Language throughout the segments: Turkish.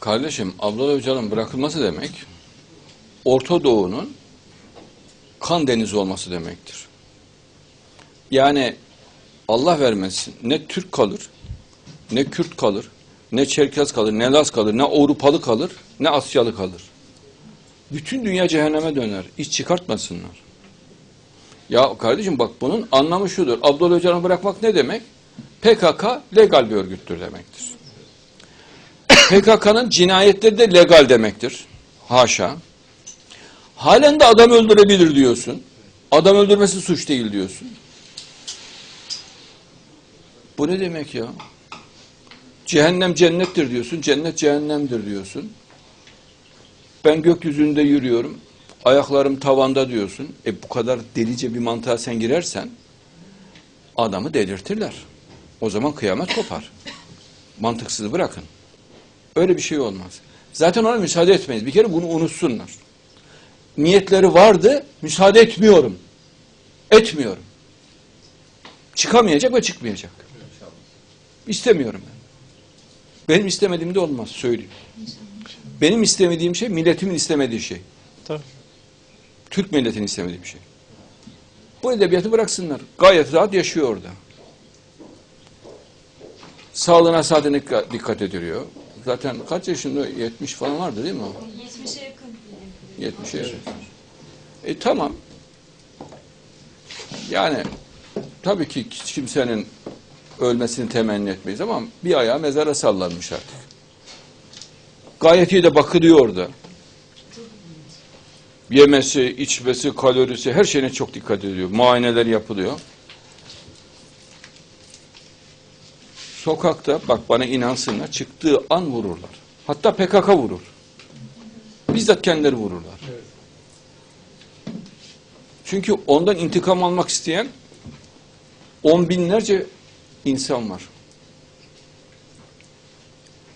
Kardeşim Abdullah Öcalan bırakılması demek Orta Doğu'nun kan denizi olması demektir. Yani Allah vermesin ne Türk kalır, ne Kürt kalır, ne Çerkez kalır, ne Laz kalır, ne Avrupalı kalır, ne Asyalı kalır. Bütün dünya cehenneme döner. İş çıkartmasınlar. Ya kardeşim bak bunun anlamı şudur. Abdullah Öcalan'ı bırakmak ne demek? PKK legal bir örgüttür demektir. PKK'nın cinayetleri de legal demektir. Haşa. Halen de adam öldürebilir diyorsun. Adam öldürmesi suç değil diyorsun. Bu ne demek ya? Cehennem cennettir diyorsun, cennet cehennemdir diyorsun. Ben gökyüzünde yürüyorum, ayaklarım tavanda diyorsun. E bu kadar delice bir mantığa sen girersen adamı delirtirler. O zaman kıyamet kopar. Mantıksızı bırakın. Öyle bir şey olmaz. Zaten ona müsaade etmeyiz. Bir kere bunu unutsunlar. Niyetleri vardı, müsaade etmiyorum. Etmiyorum. Çıkamayacak ve çıkmayacak. İstemiyorum ben. Benim istemediğim de olmaz, söyleyeyim. Benim istemediğim şey, milletimin istemediği şey. Tabii. Türk milletinin istemediği bir şey. Bu edebiyatı bıraksınlar. Gayet rahat yaşıyor orada. Sağlığına dikkat, dikkat ediliyor. Zaten kaç yaşında? 70 falan vardı değil mi o? 70'e yakın. 70'e yakın. E tamam. Yani tabii ki kimsenin ölmesini temenni etmeyiz ama bir ayağı mezara sallanmış artık. Gayet iyi de bakılıyor orada. Yemesi, içmesi, kalorisi her şeyine çok dikkat ediyor. Muayeneler yapılıyor. Sokakta bak bana inansınlar çıktığı an vururlar. Hatta PKK vurur. Bizzat kendileri vururlar. Çünkü ondan intikam almak isteyen on binlerce insan var.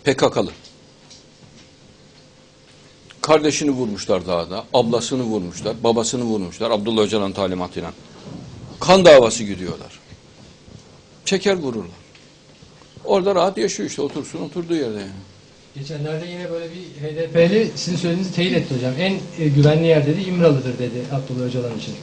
PKK'lı. Kardeşini vurmuşlar dağda, ablasını vurmuşlar, babasını vurmuşlar Abdullah Öcalan talimatıyla. Kan davası gidiyorlar. Çeker vururlar. Orada rahat yaşıyor işte otursun oturduğu yerde yani. Geçenlerde yine böyle bir HDP'li sizin söylediğinizi teyit etti hocam. En e, güvenli yer dedi İmralı'dır dedi Abdullah Öcalan için.